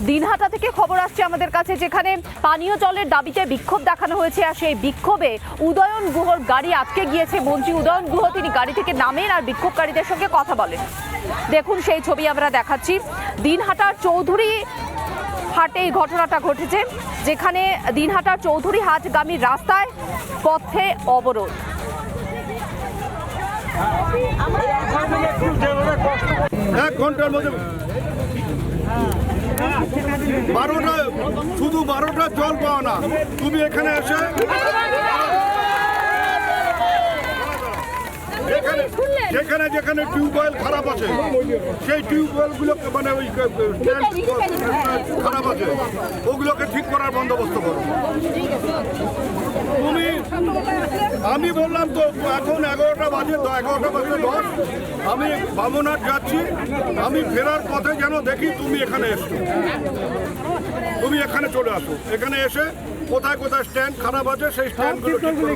দিনহাটা থেকে খবর আসছে আমাদের কাছে, যেখানে পানীয় জলের দাবিতে বিক্ষোভ দেখানো হয়েছে আর সেই বিক্ষোভে উদয়ন গুহর গাড়ি আটকে গিয়েছে। মন্ত্রী উদয়ন গুহ তিনি গাড়ি থেকে নামেন আর বিক্ষোভকারীদের সঙ্গে কথা বলেন। দেখুন, সেই ছবি আমরা দেখাচ্ছি। দিনহাটার চৌধুরী হাটে এই ঘটনাটা ঘটেছে, যেখানে দিনহাটার চৌধুরী হাটগামী রাস্তায় পথে অবরোধ। এক ঘণ্টার মধ্যে বারোটা শুধু বারোটা জল পাওয়া না। তুমি এখানে এসে যেখানে যেখানে টিউবওয়েল খারাপ আছে, সেই টিউবওয়েলগুলো মানে ওই খারাপ আছে, ওগুলোকে ঠিক করার বন্দোবস্ত করো। তুমি আমি বললাম তো, এখন এগারোটা বাজে তো এগারোটা বাজে দশ। আমি বামনাট যাচ্ছি, আমি ফেরার পথে যেন দেখি তুমি এখানে এসছো। তুমি এখানে চলে আসো এখানে এসে কোথায় কোথায় স্ট্যান্ড খারাপ আছে সেই স্ট্যান্ডগুলো ঠিক করে।